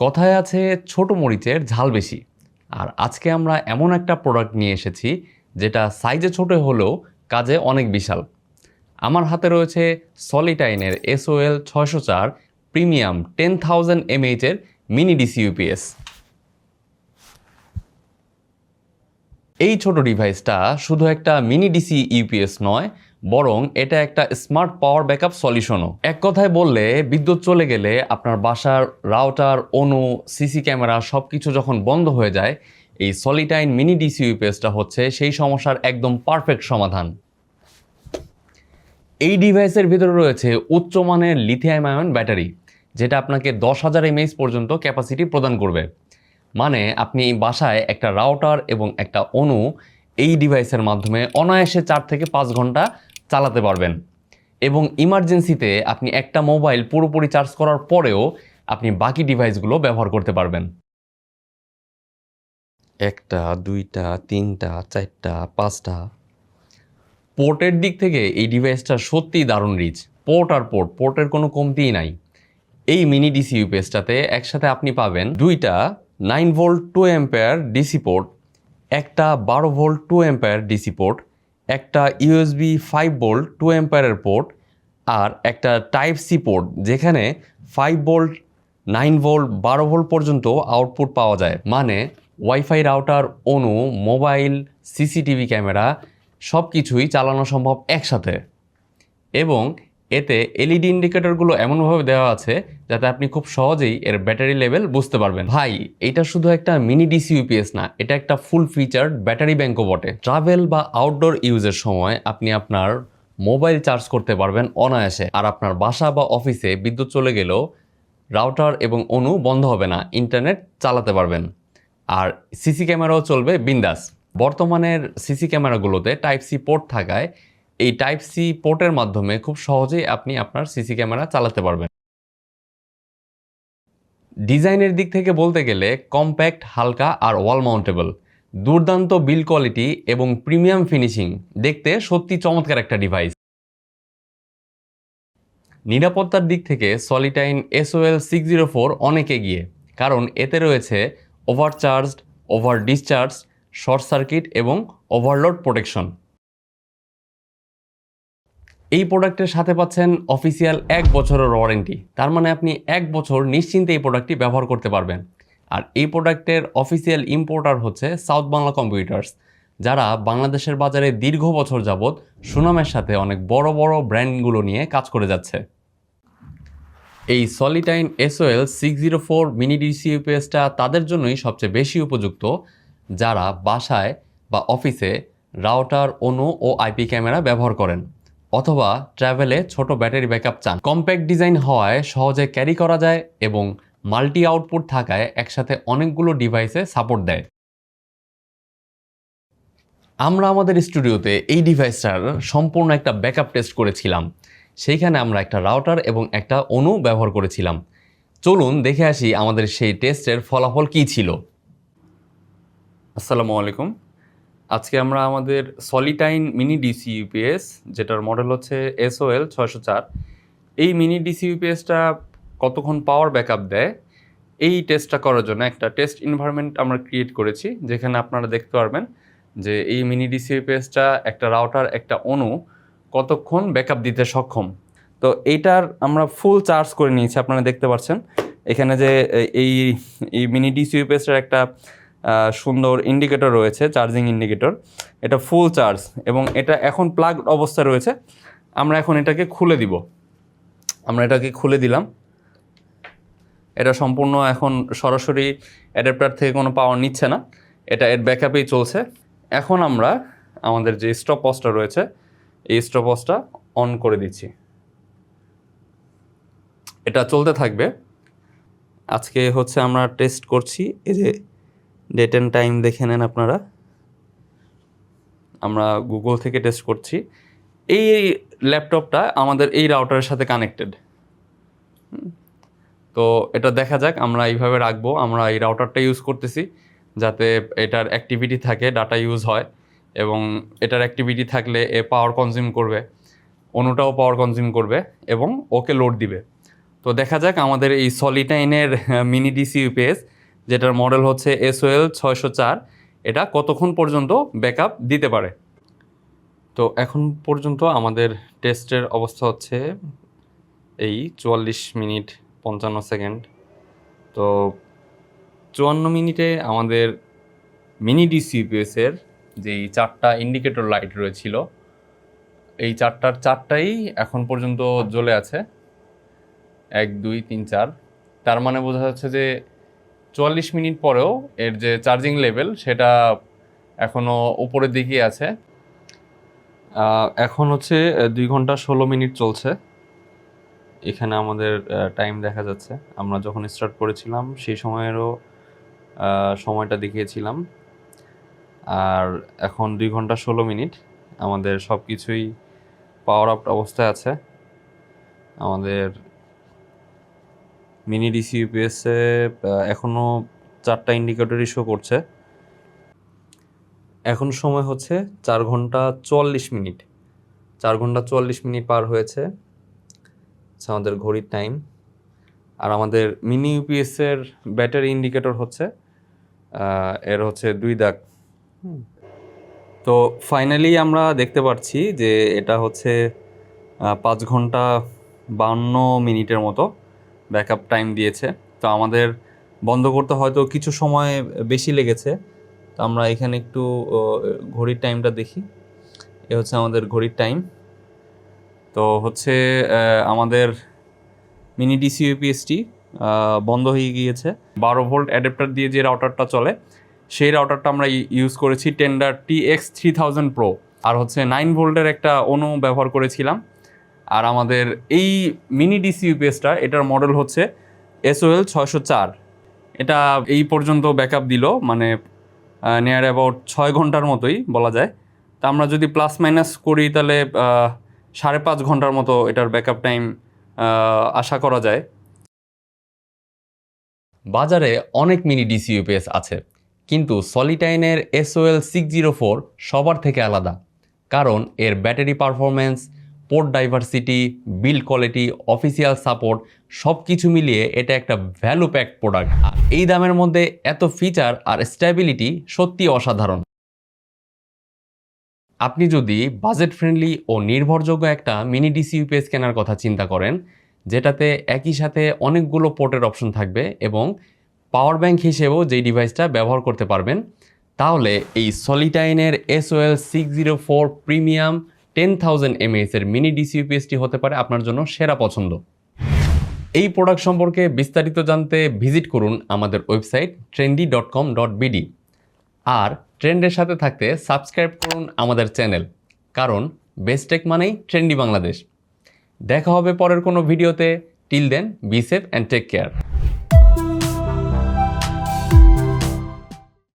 কথায় আছে ছোট মরিচের ঝাল বেশি। আর আজকে আমরা এমন একটা প্রোডাক্ট নিয়ে এসেছি, যেটা সাইজে ছোট হলেও কাজে অনেক বিশাল। আমার হাতে রয়েছে সলিটাইনের এসওএল ছয়শো চার প্রিমিয়াম টেন থাউজেন্ড এমএইচের মিনি ডিসি ইউপিএস এই ছোট ডিভাইসটা শুধু একটা মিনি ডিসি ইউপিএস নয় বরং এটা একটা স্মার্ট পাওয়ার ব্যাকআপ সলিউশনও এক কথায় বললে, বিদ্যুৎ চলে গেলে আপনার বাসার রাউটার অনু সিসি ক্যামেরা সব কিছু যখন বন্ধ হয়ে যায়, এই সলিটাইন মিনি ডিসি ইউপিএসটা হচ্ছে সেই সমস্যার একদম পারফেক্ট সমাধান। এই ডিভাইসের ভিতরে রয়েছে উচ্চমানের লিথিয়াম আয়ন ব্যাটারি যেটা আপনাকে দশ হাজার এমএইচ পর্যন্ত ক্যাপাসিটি প্রদান করবে। মানে আপনি বাসায় একটা রাউটার এবং একটা অনু এই ডিভাইসের মাধ্যমে অনায়াসে চার থেকে পাঁচ ঘণ্টা চালাতে পারবেন। এবং ইমার্জেন্সিতে আপনি একটা মোবাইল পুরোপুরি চার্জ করার পরেও আপনি বাকি ডিভাইসগুলো ব্যবহার করতে পারবেন। একটা দুইটা তিনটা চারটা পাঁচটা। পোর্টের দিক থেকে এই ডিভাইসটা সত্যিই দারুণ রিচ পোর্ট আর পোর্ট পোর্টের কোনো কমতিই নাই। এই মিনি ডিসি ইউপিএসটাতে একসাথে আপনি পাবেন দুইটা nine volt two ampere DC port একটা বারো volt two ampere DC port একটা ইউএসবি ফাইভ বোল্ট টু এম্পায়ারের পোর্ট আর একটা টাইপ সি পোর্ট যেখানে ফাইভ বোল্ট নাইন ভোল্ট বারো ভোল্ট পর্যন্ত আউটপুট পাওয়া যায়। মানে wifi router ONU mobile CCTV camera সব কিছুই চালানো সম্ভব একসাথে। এবং এতে এলইডি ইন্ডিকেটরগুলো এমনভাবে দেওয়া আছে যাতে আপনি খুব সহজেই এর ব্যাটারি লেভেল বুঝতে পারবেন। ভাই, এটা শুধু একটা মিনি ডিসি ইউপিএস না, এটা একটা ফুল ফিচার্ড ব্যাটারি ব্যাংকও বটে। ট্রাভেল বা আউটডোর ইউজের সময় আপনি আপনার মোবাইল চার্জ করতে পারবেন অনায়াসে। আর আপনার বাসা বা অফিসে বিদ্যুৎ চলে গেলেও রাউটার এবং অনু বন্ধ হবে না ইন্টারনেট চালাতে পারবেন। আর সিসি ক্যামেরাও চলবে বিন্দাস। বর্তমানের সিসি ক্যামেরাগুলোতে টাইপ সি পোর্ট থাকায় এই টাইপ সি পোর্টের মাধ্যমে খুব সহজেই আপনি আপনার সিসি ক্যামেরা চালাতে পারবেন। ডিজাইনের দিক থেকে বলতে গেলে কম্প্যাক্ট, হালকা আর ওয়াল মাউন্টেবল। দুর্দান্ত বিল কোয়ালিটি এবং প্রিমিয়াম ফিনিশিং। দেখতে সত্যি চমৎকার একটা ডিভাইস। নিরাপত্তার দিক থেকে Solitine SOL six zero four অনেক এগিয়ে, কারণ এতে রয়েছে overcharged over discharge short circuit এবং ওভারলোড প্রোটেকশন এই প্রোডাক্টের সাথে পাচ্ছেন অফিসিয়াল এক বছরের ওয়ারেন্টি তার মানে আপনি এক বছর নিশ্চিন্তে এই প্রোডাক্টটি ব্যবহার করতে পারবেন। আর এই প্রোডাক্টের অফিসিয়াল ইম্পোর্টার হচ্ছে সাউথ বাংলা কম্পিউটার্স যারা বাংলাদেশের বাজারে দীর্ঘ বছর যাবৎ সুনামের সাথে অনেক বড় বড় ব্র্যান্ডগুলো নিয়ে কাজ করে যাচ্ছে। এই Solitine SOL six zero four mini DC ইউপিএসটা তাদের জন্যই সবচেয়ে বেশি উপযুক্ত, যারা বাসায় বা অফিসে রাউটার অনু ও আইপি ক্যামেরা ব্যবহার করেন। অথবা ট্রাভেলে ছোট ব্যাটারি ব্যাকআপ চান। কম্প্যাক্ট ডিজাইন হওয়ায় সহজে ক্যারি করা যায় এবং মাল্টি আউটপুট থাকায় একসাথে অনেকগুলো ডিভাইসে সাপোর্ট দেয়। আমরা আমাদের স্টুডিওতে এই ডিভাইসটার সম্পূর্ণ একটা ব্যাকআপ টেস্ট করেছিলাম। সেইখানে আমরা একটা রাউটার এবং একটা অনু ব্যবহার করেছিলাম। চলুন দেখে আসি আমাদের সেই টেস্টের ফলাফল কী ছিল। আসসালামু আলাইকুম। আজকে আমরা আমাদের সলিটাইন মিনি ডিসি ইউপিএস যেটার মডেল হচ্ছে এসওএল ছয়শো চার। এই মিনি ডিসি ইউপিএসটা কতক্ষণ পাওয়ার ব্যাকআপ দেয়? এই টেস্টটা করার জন্য একটা টেস্ট এনভায়রনমেন্ট আমরা ক্রিয়েট করেছি, যেখানে আপনারা দেখতে পারবেন যে এই মিনি ডিসি ইউপিএসটা একটা রাউটার একটা অনু কতক্ষণ ব্যাকআপ দিতে সক্ষম। তো এইটার আমরা ফুল চার্জ করে নিয়েছি, আপনারা দেখতে পাচ্ছেন। এখানে যে এই এই মিনি ডিসি ইউপিএসটার একটা সুন্দর ইন্ডিকেটর রয়েছে চার্জিং ইন্ডিকেটর এটা ফুল চার্জ এবং এটা এখন প্লাগ অবস্থায় রয়েছে। আমরা এখন এটাকে খুলে দিব। আমরা এটাকে খুলে দিলাম। এটা সম্পূর্ণ এখন সরাসরি অ্যাডাপ্টার থেকে কোনো পাওয়ার নিচ্ছে না। এটা এর ব্যাকআপেই চলছে। এখন আমরা আমাদের যে স্টপ পসটা রয়েছে, এই স্টপ পসটা অন করে দিচ্ছি। এটা চলতে থাকবে। আজকে হচ্ছে আমরা টেস্ট করছি এই যে ডেট অ্যান্ড টাইম দেখে নেন আপনারা। আমরা গুগল থেকে টেস্ট করছি। এই ল্যাপটপটা আমাদের এই রাউটারের সাথে কানেক্টেড তো এটা দেখা যাক, আমরা এইভাবে রাখব। আমরা এই রাউটারটা ইউজ করতেছি, যাতে এটার অ্যাক্টিভিটি থাকে ডাটা ইউজ হয়, এবং এটার অ্যাক্টিভিটি থাকলে এ পাওয়ার কনজিউম করবে অনুটাও পাওয়ার কনজিউম করবে, এবং ওকে লোড দিবে। তো দেখা যাক আমাদের এই সলিটাইনের মিনি ডিসি ইউপিএস যেটার মডেল হচ্ছে এসওএল ছয়শো চার। এটা কতক্ষণ পর্যন্ত ব্যাকআপ দিতে পারে? তো এখন পর্যন্ত আমাদের টেস্টের অবস্থা হচ্ছে এই চুয়াল্লিশ মিনিট পঞ্চান্ন সেকেন্ড। তো চুয়ান্ন মিনিটে আমাদের মিনি ডিসিপিএসের যেই চারটা ইন্ডিকেটর লাইট রয়েছিল, এই চারটার চারটাই এখন পর্যন্ত জ্বলে আছে। এক, দুই, তিন, চার। তার মানে বোঝা যাচ্ছে যে চুয়াল্লিশ মিনিট পরেও এর যে চার্জিং লেভেল সেটা এখনও উপরের দিকেই আছে। এখন হচ্ছে দুই ঘণ্টা ষোলো মিনিট চলছে। এখানে আমাদের টাইম দেখা যাচ্ছে। আমরা যখন স্টার্ট করেছিলাম, সেই সময়েরও সময়টা দেখিয়েছিলাম। আর এখন দুই ঘণ্টা ষোলো মিনিট। আমাদের সব কিছুই পাওয়ার আপ অবস্থায় আছে। আমাদের মিনি ডিসি ইউপিএসে এখনও চারটা ইন্ডিকেটরই শো করছে। এখন সময় হচ্ছে চার ঘণ্টা চুয়াল্লিশ মিনিট। চার ঘণ্টা চুয়াল্লিশ মিনিট পার হয়েছে। আমাদের ঘড়ির টাইম আর আমাদের মিনি ইউপিএসের ব্যাটারি ইন্ডিকেটর হচ্ছে এর হচ্ছে দুই দাগ। তো ফাইনালি আমরা দেখতে পাচ্ছি যে এটা হচ্ছে পাঁচ ঘণ্টা বান্ন মিনিটের মতো। ব্যাকআপ টাইম দিয়েছে। তো আমাদের বন্ধ করতে হয়তো কিছু সময় বেশি লেগেছে। তো আমরা এখানে একটু ঘড়ির টাইমটা দেখি। এ হচ্ছে আমাদের ঘড়ির টাইম তো হচ্ছে আমাদের মিনি ডিসি ইউপিএসটি বন্ধ হয়ে গিয়েছে। বারো ভোল্ট অ্যাডাপ্টার দিয়ে যে রাউটারটা চলে, সেই রাউটারটা আমরা ইউজ করেছি Tenda T X three thousand pro আর হচ্ছে নাইন ভোল্টের একটা অনু ব্যবহার করেছিলাম। আর আমাদের এই মিনি ডিসি ইউপিএসটা এটার মডেল হচ্ছে এসওএল ছয়শো চার। এটা এই পর্যন্ত ব্যাকআপ দিল মানে নিয়ার অ্যাবাউট ছয় ঘণ্টার মতোই বলা যায়। তা আমরা যদি প্লাস মাইনাস করি, তাহলে সাড়ে পাঁচ ঘণ্টার মতো এটার ব্যাকআপ টাইম আশা করা যায়। বাজারে অনেক মিনি ডিসি ইউপিএস আছে, কিন্তু সলিটাইনের এসওএল সিক্স জিরো ফোর সবার থেকে আলাদা। কারণ এর battery performance port diversity build quality official support সব কিছু মিলিয়ে এটা একটা ভ্যালু প্যাকড প্রোডাক্ট এই দামের মধ্যে এত ফিচার আর স্ট্যাবিলিটি সত্যি অসাধারণ। আপনি যদি বাজেট ফ্রেন্ডলি ও নির্ভরযোগ্য একটা মিনি ডিসি ইউপিএস কেনার কথা চিন্তা করেন, যেটাতে একই সাথে অনেকগুলো পোর্টের অপশন থাকবে এবং পাওয়ার ব্যাংক হিসেবেও যেই ডিভাইসটা ব্যবহার করতে পারবেন, তাহলে এই সলিটাইনের SOL six zero four premium ten thousand mAh এর মিনি ডিসি ইউপিএসটি হতে পারে আপনার জন্য সেরা পছন্দ। এই প্রোডাক্ট সম্পর্কে বিস্তারিত জানতে ভিজিট করুন আমাদের website trendy dot com dot BD আর ট্রেন্ডের সাথে থাকতে সাবস্ক্রাইব করুন আমাদের চ্যানেল কারণ বেস্টেক মানেই ট্রেন্ডি বাংলাদেশ। দেখা হবে পরের কোনো ভিডিওতে till then be safe and take care